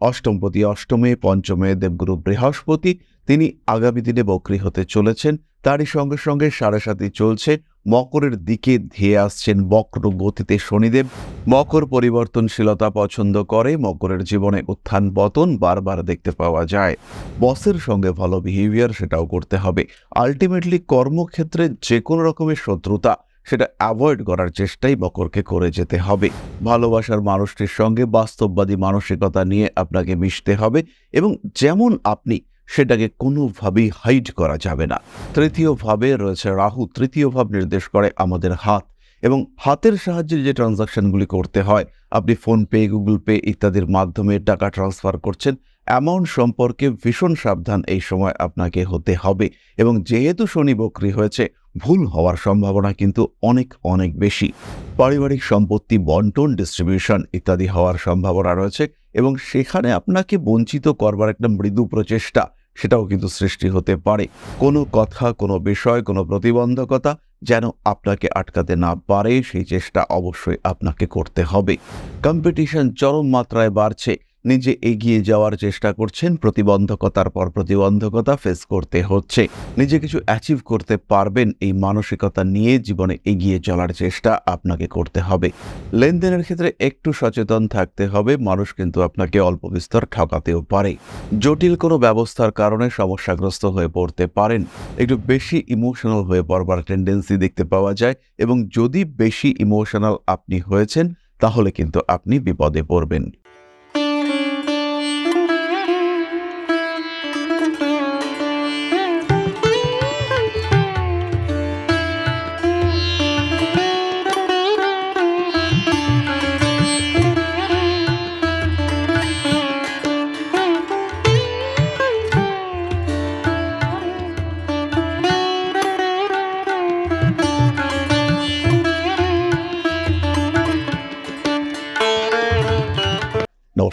অষ্টমপতি অষ্টমে, পঞ্চমে দেবগুরু বৃহস্পতি তিনি আগামী দিনে বক্রী হতে চলেছেন। তারই সঙ্গে সঙ্গে সাড়ে সাথে চলছে। মকরের দিকে ধেয়ে আসছেন বক্র গতিতে শনিদেব। মকর পরিবর্তনশীলতা পছন্দ করে। মকরের জীবনে উত্থান পতন বারবার দেখতে পাওয়া যায়। বসের সঙ্গে ভালো বিহেভিয়ার সেটাও করতে হবে। আলটিমেটলি কর্মক্ষেত্রে যে কোনো রকমের শত্রুতা সেটা অ্যাভয়েড করার চেষ্টাই মকরকে করে যেতে হবে। ভালোবাসার মানুষটির সঙ্গে বাস্তববাদী মানসিকতা নিয়ে আপনাকে মিশতে হবে এবং যেমন আপনি সেটাকে কোনোভাবেই হাইড করা যাবে না। তৃতীয় ভাবে রয়েছে রাহু। তৃতীয় ভাব নির্দেশ করে আমাদের হাত এবং হাতের সাহায্যে যে ট্রানজাকশনগুলি করতে হয়, আপনি ফোনপে গুগল পে ইত্যাদির মাধ্যমে টাকা ট্রান্সফার করছেন অ্যামাউন্ট সম্পর্কে ভীষণ সাবধান এই সময় আপনাকে হতে হবে এবং যেহেতু শনি বক্রি হয়েছে ভুল হওয়ার সম্ভাবনা কিন্তু অনেক অনেক বেশি। পারিবারিক সম্পত্তি, বন্টন ডিস্ট্রিবিউশন ইত্যাদি হওয়ার সম্ভাবনা রয়েছে এবং সেখানে আপনাকে বঞ্চিত করবার একটা মৃদু প্রচেষ্টা সেটাও কিন্তু সৃষ্টি হতে পারে। কোনো কথা, কোনো বিষয়, কোনো প্রতিবন্ধকতা যেন আপনাকে আটকাতে না পারে, সেই চেষ্টা অবশ্যই আপনাকে করতে হবে। কম্পিটিশন চরম মাত্রায় বাড়ছে। নিজে এগিয়ে যাওয়ার চেষ্টা করছেন, প্রতিবন্ধকতার পর প্রতিবন্ধকতা ফেস করতে হচ্ছে। নিজে কিছু অ্যাচিভ করতে পারবেন, এই মানসিকতা নিয়ে জীবনে এগিয়ে চলার চেষ্টা আপনাকে করতে হবে। লেনদেনের ক্ষেত্রে একটু সচেতন থাকতে হবে, মানুষ কিন্তু আপনাকে অল্প বিস্তর ঠকাতেও পারে। জটিল কোনো ব্যবস্থার কারণে সমস্যাগ্রস্ত হয়ে পড়তে পারেন। একটু বেশি ইমোশনাল হয়ে পড়বার টেন্ডেন্সি দেখতে পাওয়া যায় এবং যদি বেশি ইমোশনাল আপনি হয়েছেন, তাহলে কিন্তু আপনি বিপদে পড়বেন।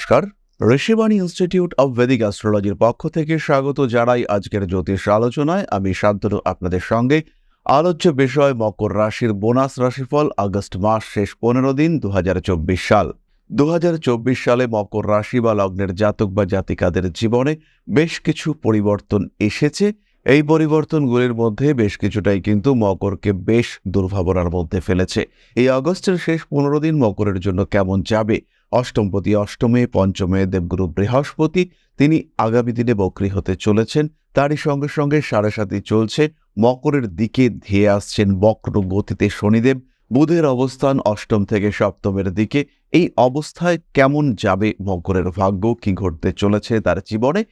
নমস্কার। ঋষিবাণী ইনস্টিটিউট অব ভেদিক অ্যাস্ট্রোলজির পক্ষ থেকে স্বাগত জানাই আজকের জ্যোতিষ আলোচনায়। আমি শান্তনু, আপনাদের সঙ্গে। আলোচ্য বিষয়, মকর রাশির বোনাস রাশিফল, আগস্ট মাস শেষ পনেরো দিন, দুহাজার চব্বিশ সাল। দু হাজার চব্বিশ সালে মকর রাশি বা লগ্নের জাতক বা জাতিকাদের জীবনে বেশ কিছু পরিবর্তন এসেছে। এই পরিবর্তনগুলির মধ্যে বেশ কিছুটাই কিন্তু মকরকে বেশ দুর্ভাবনার মধ্যে ফেলেছে। এই আগস্টের শেষ পনেরো দিন মকরের জন্য কেমন যাবে অষ্টমপতি, অষ্টমে, পঞ্চমে, দেবগুরু বৃহস্পতি, তিনি আগামী দিনে বক্রী হতে চলেছেন। তারই সঙ্গে সঙ্গে সাড়ে সাথে চলছে। মকরের দিকে ধেয়ে আসছেন বক্র গতিতে শনিদেব। বুধের অবস্থান অষ্টম থেকে সপ্তমের দিকে। এই অবস্থায় কেমন যাবে মকরের ভাগ্য? কি ঘটতে চলেছে তার জীবনে?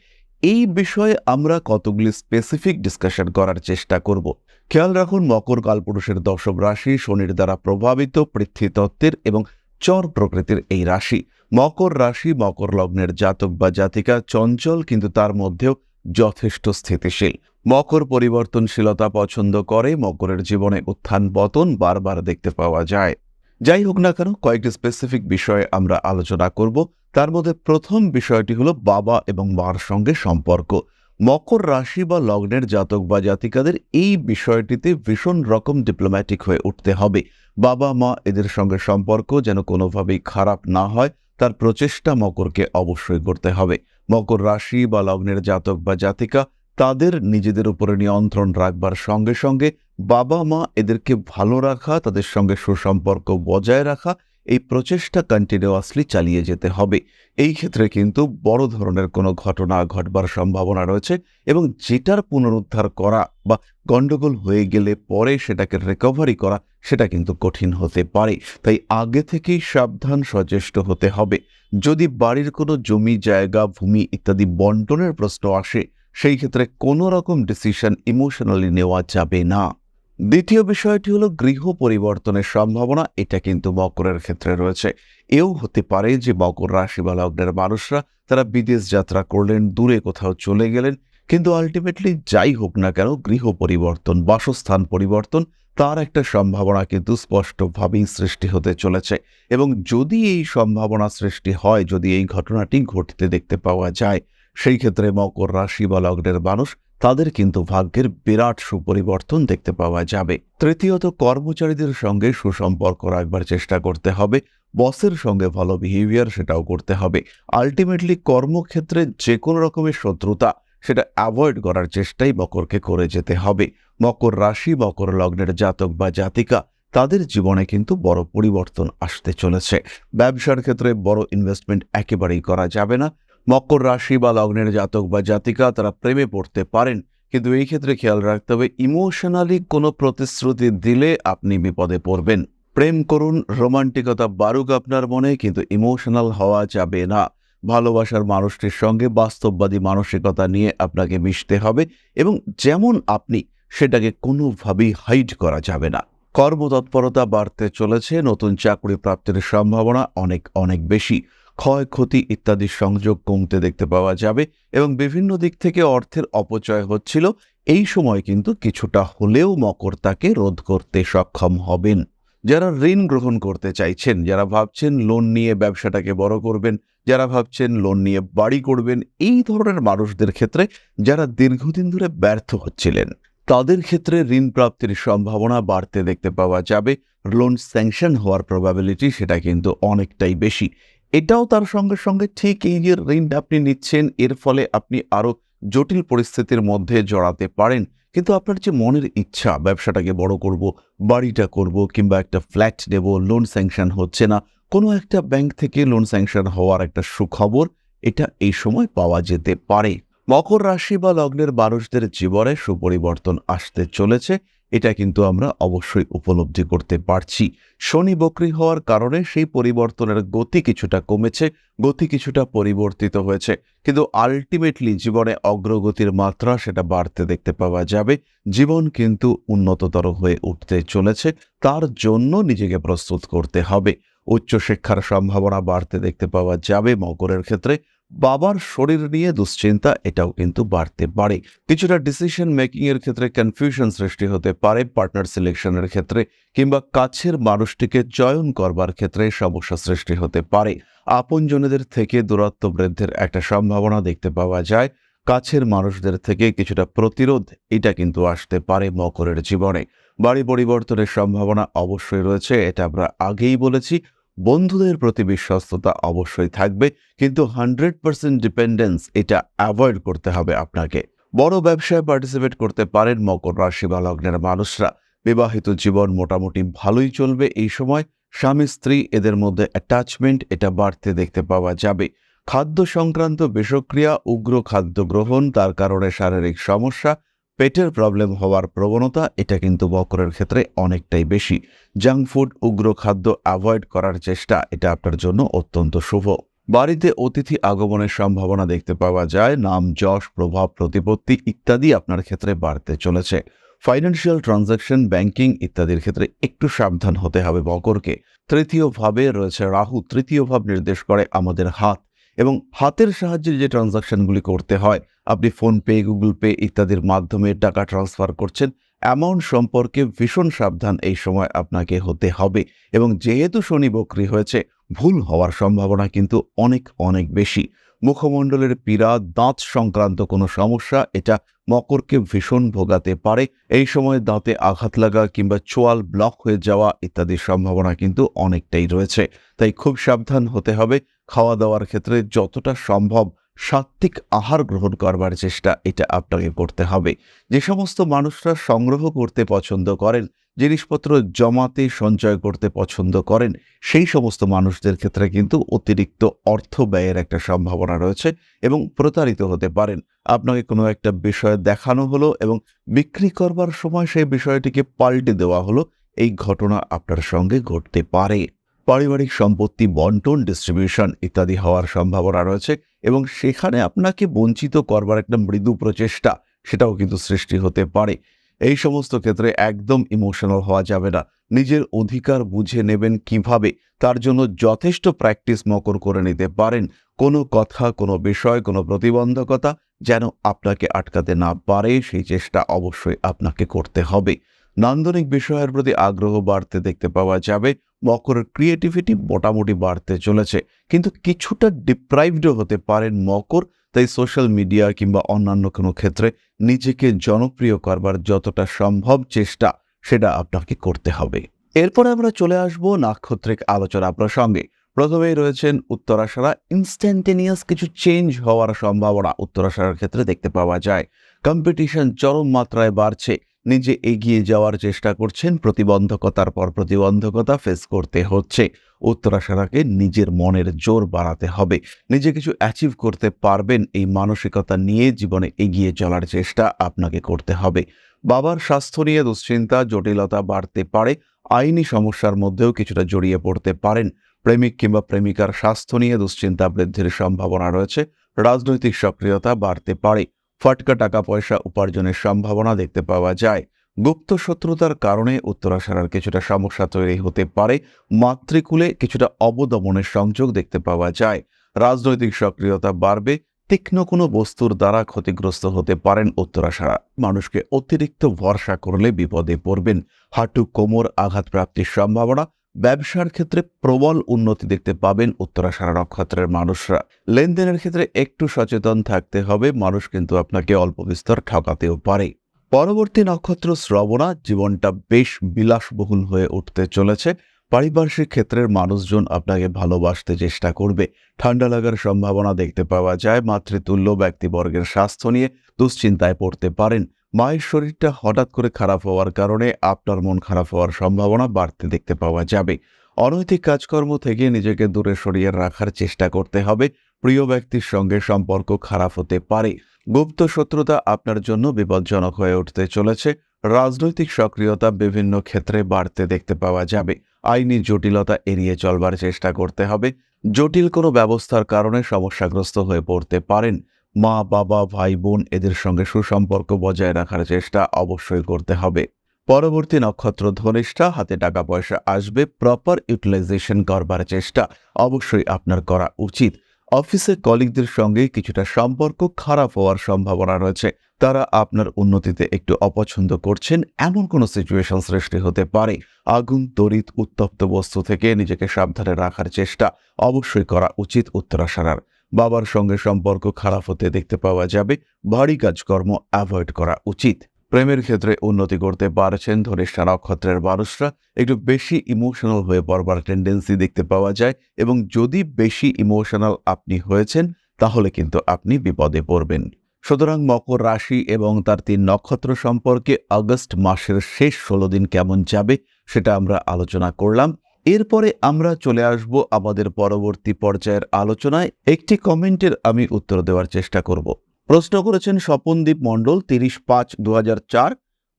এই বিষয়ে আমরা কতগুলি স্পেসিফিক ডিসকাশন করার চেষ্টা করব। খেয়াল রাখুন, মকর কালপুরুষের দশম রাশি শনির দ্বারা প্রভাবিত পৃথ্বীতত্ত্বের এবং চর প্রকৃতির এই রাশি। মকর রাশি, মকর লগ্নের জাতক বা জাতিকা চঞ্চল, কিন্তু তার মধ্যেও যথেষ্ট স্থিতিশীল। মকর পরিবর্তনশীলতা পছন্দ করে, মকরের জীবনে উত্থান পতন বারবার দেখতে পাওয়া যায়। যাই হোক না কেন, কয়েকটি স্পেসিফিক বিষয়ে আমরা আলোচনা করব। তার মধ্যে প্রথম বিষয়টি হলো বাবা এবং মার সঙ্গে সম্পর্ক। মকর রাশি বা লগ্নের জাতক বা জাতিকাদের এই বিষয়টিতে ভীষণ রকম ডিপ্লোম্যাটিক হয়ে উঠতে হবে। বাবা মা এদের সঙ্গে সম্পর্ক যেন কোনোভাবেই খারাপ না হয়, তার প্রচেষ্টা মকরকে অবশ্যই করতে হবে। মকর রাশি বা লগ্নের জাতক বা জাতিকা, তাদের নিজেদের উপরে নিয়ন্ত্রণ রাখবার সঙ্গে সঙ্গে বাবা মা এদেরকে ভালো রাখা, তাদের সঙ্গে সুসম্পর্ক বজায় রাখা এই প্রচেষ্টা কন্টিনিউয়াসলি চালিয়ে যেতে হবে। এই ক্ষেত্রে কিন্তু বড় ধরনের কোনো ঘটনা ঘটবার সম্ভাবনা রয়েছে এবং যেটার পুনরুদ্ধার করা বা গণ্ডগোল হয়ে গেলে পরে সেটাকে রিকভারি করা সেটা কিন্তু কঠিন হতে পারে। তাই আগে থেকেই সাবধান, সচেষ্ট হতে হবে। যদি বাড়ির কোনো জমি, জায়গা, ভূমি ইত্যাদি বন্টনের প্রশ্ন আসে, সেই ক্ষেত্রে কোনো রকম ডিসিশন ইমোশনালি নেওয়া যাবে না। দ্বিতীয় বিষয়টি হলো গৃহ পরিবর্তনের সম্ভাবনা। এটা কিন্তু মকরের ক্ষেত্রে রয়েছে। এও হতে পারে যে মকর রাশি বা লগ্নের মানুষরা তারা বিদেশ যাত্রা করলেন, দূরে কোথাও চলে গেলেন। কিন্তু আলটিমেটলি যাই হোক না কেন, গৃহ পরিবর্তন, বাসস্থান পরিবর্তন, তার একটা সম্ভাবনা কিন্তু স্পষ্টভাবেই সৃষ্টি হতে চলেছে। এবং যদি এই সম্ভাবনা সৃষ্টি হয়, যদি এই ঘটনাটি ঘটতে দেখতে পাওয়া যায়, সেই ক্ষেত্রে মকর রাশি বা লগ্নের মানুষ তাদের কিন্তু ভাগ্যের বিরাট সুপরিবর্তন দেখতে পাওয়া যাবে। তৃতীয়ত, কর্মচারীদের সঙ্গে সুসম্পর্ক রাখবার চেষ্টা করতে হবে। বসের সঙ্গে ভালো বিহেভিয়ার সেটাও করতে হবে। আলটিমেটলি কর্মক্ষেত্রে যে কোনো রকমের শত্রুতা, সেটা অ্যাভয়েড করার চেষ্টাই মকরকে করে যেতে হবে। মকর রাশি, মকর লগ্নের জাতক বা জাতিকা, তাদের জীবনে কিন্তু বড় পরিবর্তন আসতে চলেছে। ব্যবসার ক্ষেত্রে বড় ইনভেস্টমেন্ট একেবারেই করা যাবে না। মকর রাশি বা লগ্নের জাতক বা জাতিকা তারা প্রেমে পড়তে পারেন। কিন্তু এই ক্ষেত্রে খেয়াল রাখতে হবে, ইমোশনালি কোনো প্রতিশ্রুতি দিলে আপনি বিপদে পড়বেন। প্রেম করুন, রোমান্টিকতা বারুক আপনার মনে, কিন্তু ইমোশনাল হওয়া যাবে না। ভালোবাসার মানুষটির সঙ্গে বাস্তববাদী মানসিকতা নিয়ে আপনাকে মিশতে হবে এবং যেমন আপনি, সেটাকে কোনোভাবেই হাইড করা যাবে না। কর্মতৎপরতা বাড়তে চলেছে, নতুন চাকরি প্রাপ্তির সম্ভাবনা অনেক অনেক বেশি। ক্ষয়ক্ষতি ইত্যাদির সংযোগ কমতে দেখতে পাওয়া যাবে এবং বিভিন্ন দিক থেকে অর্থের অপচয় হচ্ছিল, এই সময় কিন্তু কিছুটা হলেও মকর তাকে রোধ করতে সক্ষম হবেন। যারা ঋণ গ্রহণ করতে চাইছেন, যারা ভাবছেন লোন নিয়ে ব্যবসাটাকে বড় করবেন, যারা ভাবছেন লোন নিয়ে বাড়ি করবেন, এই ধরনের মানুষদের ক্ষেত্রে যারা দীর্ঘদিন ধরে ব্যর্থ হচ্ছিলেন, তাদের ক্ষেত্রে ঋণ প্রাপ্তির সম্ভাবনা বাড়তে দেখতে পাওয়া যাবে। লোন স্যাংশন হওয়ার প্রবাবিলিটি সেটা কিন্তু অনেকটাই বেশি। এটাও তার সঙ্গে সঙ্গে ঠিক এই যে ঋণ আপনি নিচ্ছেন, এর ফলে আপনি আরও জটিল পরিস্থিতির মধ্যে জড়াতে পারেন। কিন্তু আপনার যে মনের ইচ্ছা, ব্যবসাটাকে বড় করব, বাড়িটা করব কিংবা একটা ফ্ল্যাট নেব লোন স্যাংশন হচ্ছে না, কোনো একটা ব্যাংক থেকে লোন স্যাংশন হওয়ার একটা সুখবর, এটা এই সময় পাওয়া যেতে পারে। মকর রাশি বা লগ্নের মানুষদের জীবনে সুপরিবর্তন আসতে চলেছে। এটা কিন্তু আমরা অবশ্যই উপলব্ধি করতে পারছি। শনি বক্রি হওয়ার কারণে সেই পরিবর্তনের গতি কিছুটা কমেছে, গতি কিছুটা পরিবর্তিত হয়েছে। কিন্তু আলটিমেটলি জীবনে অগ্রগতির মাত্রা সেটা বাড়তে দেখতে পাওয়া যাবে। জীবন কিন্তু উন্নততর হয়ে উঠতে চলেছে। তার জন্য নিজেকে প্রস্তুত করতে হবে। উচ্চশিক্ষার সম্ভাবনা বাড়তে দেখতে পাওয়া যাবে মকরের ক্ষেত্রে। বাবার শরীর নিয়ে দুশ্চিন্তা, এটাও কিন্তু বাড়তে পারে। কিছুটা ডিসিশন মেকিং এর ক্ষেত্রে কনফিউশন সৃষ্টি হতে পারে পার্টনার সিলেকশনের ক্ষেত্রে, কিংবা কাছের মানুষটিকে চয়ন করবার ক্ষেত্রে সমস্যা সৃষ্টি হতে পারে। আপনজনেদের থেকে দূরত্ব বৃদ্ধির একটা সম্ভাবনা দেখতে পাওয়া যায়। কাছের মানুষদের থেকে কিছুটা প্রতিরোধ, এটা কিন্তু আসতে পারে মকরের জীবনে। বাড়ি পরিবর্তনের সম্ভাবনা অবশ্যই রয়েছে, এটা আমরা আগেই বলেছি। বন্ধুদের প্রতি বিশ্বস্ততা অবশ্যই থাকবে, কিন্তু হান্ড্রেড পার্সেন্ট ডিপেন্ডেন্স এটা অ্যাভয়েড করতে হবে আপনাকে। বড় ব্যবসায় পার্টিসিপেট করতে পারেন মকর রাশি বা লগ্নের মানুষরা। বিবাহিত জীবন মোটামুটি ভালোই চলবে এই সময়। স্বামী, স্ত্রী এদের মধ্যে অ্যাটাচমেন্ট এটা বাড়তে দেখতে পাওয়া যাবে। খাদ্য সংক্রান্ত বিষক্রিয়া, উগ্র খাদ্য গ্রহণ, তার কারণে শারীরিক সমস্যা পেটের প্রবলেম হওয়ার প্রবণতা, এটা কিন্তু বকরের ক্ষেত্রে অনেকটাই বেশি। জাঙ্ক ফুড উগ্র খাদ্য অ্যাভয়েড করার চেষ্টা, এটা আপনার জন্য অত্যন্ত শুভ। বাড়িতে অতিথি আগমনের সম্ভাবনা দেখতে পাওয়া যায়, নাম, যশ, প্রভাব, প্রতিপত্তি ইত্যাদি আপনার ক্ষেত্রে বাড়তে চলেছে। ফাইন্যান্সিয়াল ট্রানজাকশন ব্যাংকিং ইত্যাদির ক্ষেত্রে একটু সাবধান হতে হবে বকরকে। তৃতীয় ভাবে রয়েছে রাহু, তৃতীয় ভাব নির্দেশ করে আমাদের হাত। এবং হাতের সাহায্যে যে ট্রানজাকশনগুলি করতে হয়, আপনি ফোনপে গুগল পে ইত্যাদির মাধ্যমে টাকা ট্রান্সফার করছেন অ্যামাউন্ট সম্পর্কে ভীষণ সাবধান এই সময় আপনাকে হতে হবে। এবং যেহেতু শনি বক্রি হয়েছে, ভুল হওয়ার সম্ভাবনা কিন্তু অনেক অনেক বেশি। মুখমণ্ডলের পীড়া, দাঁত সংক্রান্ত কোনো সমস্যা, এটা মকরকে ভীষণ ভোগাতে পারে। এই সময় দাঁতে আঘাত লাগা কিংবা চোয়াল ব্লক হয়ে যাওয়া ইত্যাদির সম্ভাবনা কিন্তু অনেকটাই রয়েছে। তাই খুব সাবধান হতে হবে। খাওয়া দাওয়ার ক্ষেত্রে যতটা সম্ভব সাত্ত্বিক আহার গ্রহণ করবার চেষ্টা এটা আপনাকে করতে হবে। যে সমস্ত মানুষরা সংগ্রহ করতে পছন্দ করেন, জিনিসপত্র জমাতে সঞ্চয় করতে পছন্দ করেন, সেই সমস্ত মানুষদের ক্ষেত্রে কিন্তু অতিরিক্ত অর্থ ব্যয়ের একটা সম্ভাবনা রয়েছে এবং প্রতারিত হতে পারেন। আপনাকে কোনো একটা বিষয় দেখানো হলো এবং বিক্রি করবার সময় সেই বিষয়টিকে পাল্টে দেওয়া হলো, এই ঘটনা আপনার সঙ্গে ঘটতে পারে। পারিবারিক সম্পত্তি, বন্টন ডিস্ট্রিবিউশন ইত্যাদি হওয়ার সম্ভাবনা রয়েছে এবং সেখানে আপনাকে বঞ্চিত করবার একটা মৃদু প্রচেষ্টা সেটাও কিন্তু সৃষ্টি হতে পারে। এই সমস্ত ক্ষেত্রে একদম ইমোশনাল হওয়া যাবে না। নিজের অধিকার বুঝে নেবেন কীভাবে, তার জন্য যথেষ্ট প্র্যাকটিস মকর করে নিতে পারেন। কোনো কথা, কোনো বিষয়, কোনো প্রতিবন্ধকতা যেন আপনাকে আটকাতে না পারে, সেই চেষ্টা অবশ্যই আপনাকে করতে হবে। নান্দনিক বিষয়ের প্রতি আগ্রহ বাড়তে দেখতে পাওয়া যাবে। মকরের ক্রিয়েটিভিটি মোটামুটি বাড়তে চলেছে। কিন্তু কিছুটা ডিপ্রাইভডও হতে পারেন মকর, তাই সোশ্যাল মিডিয়া কিংবা অন্যান্য কোনো ক্ষেত্রে নিজেকে জনপ্রিয় করবার যতটা সম্ভব চেষ্টা, সেটা আপনাকে করতে হবে। এরপর আমরা চলে আসব নাক্ষত্রিক আলোচনা প্রসঙ্গে। প্রথমেই রয়েছেন উত্তরাশারা ইনস্ট্যান্টেনিয়াস কিছু চেঞ্জ হওয়ার সম্ভাবনা উত্তরাশারার ক্ষেত্রে দেখতে পাওয়া যায়। কম্পিটিশন চরম মাত্রায় বাড়ছে। নিজে এগিয়ে যাওয়ার চেষ্টা করছেন, প্রতিবন্ধকতার পর প্রতিবন্ধকতা ফেস করতে হচ্ছে। উত্তরাশারাকে নিজের মনের জোর বাড়াতে হবে। নিজে কিছু অ্যাচিভ করতে পারবেন, এই মানসিকতা নিয়ে জীবনে এগিয়ে চলার চেষ্টা আপনাকে করতে হবে। বাবার স্বাস্থ্য নিয়ে দুশ্চিন্তা, জটিলতা বাড়তে পারে, আইনি সমস্যার মধ্যেও কিছুটা জড়িয়ে পড়তে পারেন। প্রেমিক কিংবা প্রেমিকার স্বাস্থ্য নিয়ে দুশ্চিন্তা বৃদ্ধির সম্ভাবনা রয়েছে। রাজনৈতিক সক্রিয়তা বাড়তে পারে। ফটকা টাকা পয়সা উপার্জনের সম্ভাবনা দেখতে পাওয়া যায়। গুপ্ত শত্রুতার কারণে উত্তরাশারার কিছুটা সমস্যা তৈরি হতে পারে। মাতৃকুলে কিছুটা অবদমনের সংযোগ দেখতে পাওয়া যায়। রাজনৈতিক সক্রিয়তা বাড়বে। তীক্ষ্ণ কোনো বস্তুর দ্বারা ক্ষতিগ্রস্ত হতে পারেন উত্তরাশারা মানুষকে অতিরিক্ত ভরসা করলে বিপদে পড়বেন। হাঁটু কোমর আঘাতপ্রাপ্তির সম্ভাবনা। ব্যবসার ক্ষেত্রে প্রবল উন্নতি দেখতে পাবেন উত্তরাশারা নক্ষত্রের মানুষরা। লেনদেনের ক্ষেত্রে একটু সচেতন থাকতে হবে, মানুষ কিন্তু আপনাকে অল্প বিস্তর ঠকাতেও পারে। পরবর্তী নক্ষত্র শ্রবণা, জীবনটা বেশ বিলাসবহুল হয়ে উঠতে চলেছে। পারিপার্শ্বিক ক্ষেত্রের মানুষজন আপনাকে ভালোবাসতে চেষ্টা করবে। ঠান্ডা লাগার সম্ভাবনা দেখতে পাওয়া যায়, মাতৃতুল্য ব্যক্তিবর্গের স্বাস্থ্য নিয়ে দুশ্চিন্তায় পড়তে পারেন। মায়ের শরীরটা হঠাৎ করে খারাপ হওয়ার কারণে আপনার মন খারাপ হওয়ার সম্ভাবনা বাড়তে দেখতে পাওয়া যাবে। অনৈতিক কাজকর্ম থেকে নিজেকে দূরে সরিয়ে রাখার চেষ্টা করতে হবে। প্রিয় ব্যক্তির সঙ্গে সম্পর্ক খারাপ হতে পারে। গুপ্ত শত্রুতা আপনার জন্য বিপজ্জনক হয়ে উঠতে চলেছে। রাজনৈতিক সক্রিয়তা বিভিন্ন ক্ষেত্রে বাড়তে দেখতে পাওয়া যাবে। আইনি জটিলতা এড়িয়ে চলবার চেষ্টা করতে হবে। জটিল কোনো ব্যবস্থার কারণে সমস্যাগ্রস্ত হয়ে পড়তে পারেন। মা, বাবা, ভাই, বোন এদের সঙ্গে সুসম্পর্ক বজায় রাখার চেষ্টা অবশ্যই করতে হবে। পরবর্তী নক্ষত্র ধনিষ্ঠা, হাতে টাকা পয়সা আসবে। প্রপার ইউটিলাইজেশন করবার চেষ্টা অবশ্যই আপনার করা উচিত। অফিসের কলিগদের সঙ্গে কিছুটা সম্পর্ক খারাপ হওয়ার সম্ভাবনা রয়েছে। তারা আপনার উন্নতিতে একটু অপছন্দ করছেন, এমন কোনো সিচুয়েশন সৃষ্টি হতে পারে। আগুন, তড়িৎ, উত্তপ্ত বস্তু থেকে নিজেকে সাবধানে রাখার চেষ্টা অবশ্যই করা উচিত উত্তরাশারার বাবার সঙ্গে সম্পর্ক খারাপ হতে দেখতে পাওয়া যাবে। ভারী কাজকর্ম অ্যাভয়েড করা উচিত। প্রেমের ক্ষেত্রে উন্নতি করতে পারছেন ধনিষ্ঠা নক্ষত্রের মানুষরা। একটু বেশি ইমোশনাল হয়ে পড়বার টেন্ডেন্সি দেখতে পাওয়া যায় এবং যদি বেশি ইমোশনাল আপনি হয়েছেন, তাহলে কিন্তু আপনি বিপদে পড়বেন। সুতরাং মকর রাশি এবং তার তিন নক্ষত্র সম্পর্কে আগস্ট মাসের শেষ ষোলো দিন কেমন যাবে, সেটা আমরা আলোচনা করলাম। এরপরে আমরা চলে আসব আমাদের পরবর্তী পর্যায়ের আলোচনায়। একটি কমেন্টের আমি উত্তর দেওয়ার চেষ্টা করব। প্রশ্ন করেছেন স্বপনদীপ মণ্ডল, তিরিশ পাঁচ দু হাজার চার,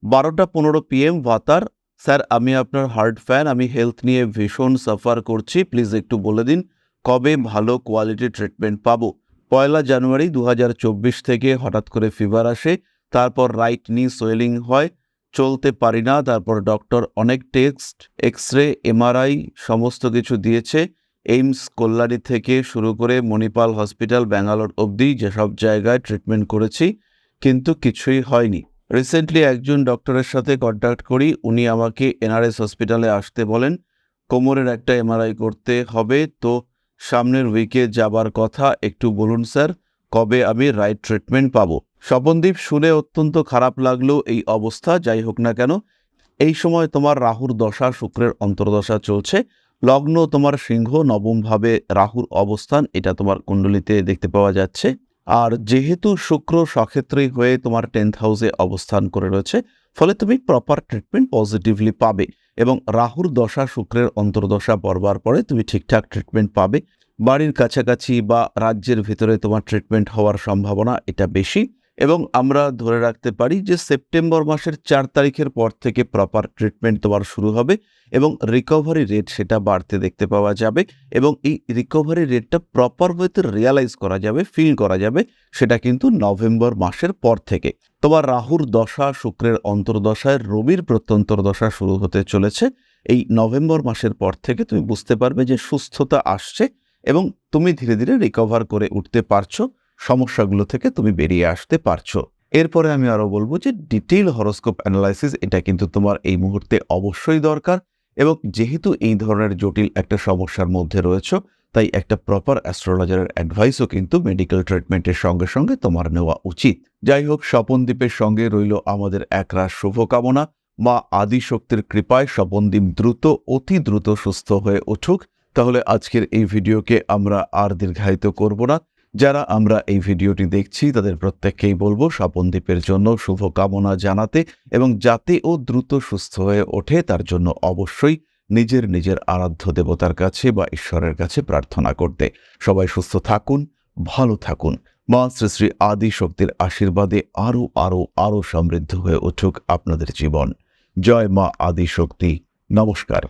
বারোটা পনেরো পিএম ভাতার। স্যার, আমি আপনার হার্ট ফ্যান আমি হেলথ নিয়ে ভীষণ সাফার করছি। প্লিজ একটু বলে দিন, কবে ভালো কোয়ালিটি ট্রিটমেন্ট পাবো? পয়লা জানুয়ারি দু হাজার চব্বিশ থেকে হঠাৎ করে ফিভার আসে, তারপর রাইট নি সোয়েলিং হয়, চলতে পারি না, তারপর ডক্টর অনেক টেস্ট এক্স রে এমআরআই সমস্ত কিছু দিয়েছে। এইমস, কল্যাণী থেকে শুরু করে মণিপাল হসপিটাল, ব্যাঙ্গালোর অবধি যেসব জায়গায় ট্রিটমেন্ট করেছি, কিন্তু কিছুই হয়নি। রিসেন্টলি একজন ডক্টরের সাথে কন্ট্যাক্ট করি, উনি আমাকে এনআরএস হসপিটালে আসতে বলেন, কোমরের একটা এমআরআই করতে হবে, তো সামনের উইকে যাবার কথা, একটু বলুন স্যার, কবে আমি রাইট ট্রিটমেন্ট পাব? স্বপনদীপ, শুনে অত্যন্ত খারাপ লাগল এই অবস্থা, যাই হোক না কেন, এই সময় তোমার রাহুর দশা, শুক্রের অন্তর্দশা চলছে লগ্ন তোমার সিংহ, নবমভাবে রাহুর অবস্থান, এটা তোমার কুণ্ডলিতে দেখতে পাওয়া যাচ্ছে। আর যেহেতু শুক্র সক্ষেত্রেই হয়ে তোমার টেন্থ হাউসে অবস্থান করে রয়েছে, ফলে তুমি প্রপার ট্রিটমেন্ট পজিটিভলি পাবে এবং রাহুর দশা শুক্রের অন্তর্দশা পড়বার পরে তুমি ঠিকঠাক ট্রিটমেন্ট পাবে। বাড়ির কাছাকাছি বা রাজ্যের ভিতরে তোমার ট্রিটমেন্ট হওয়ার সম্ভাবনা এটা বেশি। এবং আমরা ধরে রাখতে পারি যে সেপ্টেম্বর মাসের চার তারিখের পর থেকে প্রপার ট্রিটমেন্ট তোমার শুরু হবে এবং রিকভারি রেট সেটা বাড়তে দেখতে পাওয়া যাবে এবং এই রিকভারি রেটটা প্রপার ওয়েতে রিয়ালাইজ করা যাবে ফিল করা যাবে সেটা কিন্তু নভেম্বর মাসের পর থেকে। তোমার রাহুর দশা, শুক্রের অন্তর্দশায়, রবির প্রত্যন্তর দশা শুরু হতে চলেছে। এই নভেম্বর মাসের পর থেকে তুমি বুঝতে পারবে যে সুস্থতা আসছে এবং তুমি ধীরে ধীরে রিকভার করে উঠতে পারছ। সমস্যাগুলো থেকে তুমি বেরিয়ে আসতে পারছ। এরপরে আমি আরও বলব যে ডিটেইল হরোস্কোপ অ্যানালাইসিস এটা কিন্তু তোমার এই মুহূর্তে অবশ্যই দরকার এবং যেহেতু এই ধরনের জটিল একটা সমস্যার মধ্যে রয়েছে, তাই একটা প্রপার অ্যাস্ট্রোলজারের অ্যাডভাইসও কিন্তু মেডিকেল ট্রিটমেন্টের সঙ্গে সঙ্গে তোমার নেওয়া উচিত। যাই হোক স্বপনদ্বীপের সঙ্গে রইল আমাদের একরাশ শুভকামনা। মা আদিশক্তির কৃপায় স্বপনদ্বীপ দ্রুত, অতি দ্রুত সুস্থ হয়ে উঠুক। তাহলে আজকের এই ভিডিওকে আমরা আর দীর্ঘায়িত করব না। যারা আমরা এই ভিডিওটি দেখছি, তাদের প্রত্যেককেই বলব স্বপনদ্বীপের জন্য শুভকামনা জানাতে এবং যাতে ও দ্রুত সুস্থ হয়ে ওঠে, তার জন্য অবশ্যই নিজের নিজের আরাধ্য দেবতার কাছে বা ঈশ্বরের কাছে প্রার্থনা করতে। সবাই সুস্থ থাকুন, ভালো থাকুন। মা শ্রী শ্রী আদি শক্তির আশীর্বাদে আরও আরও আরও সমৃদ্ধ হয়ে উঠুক আপনাদের জীবন। জয় মা আদি শক্তি নমস্কার।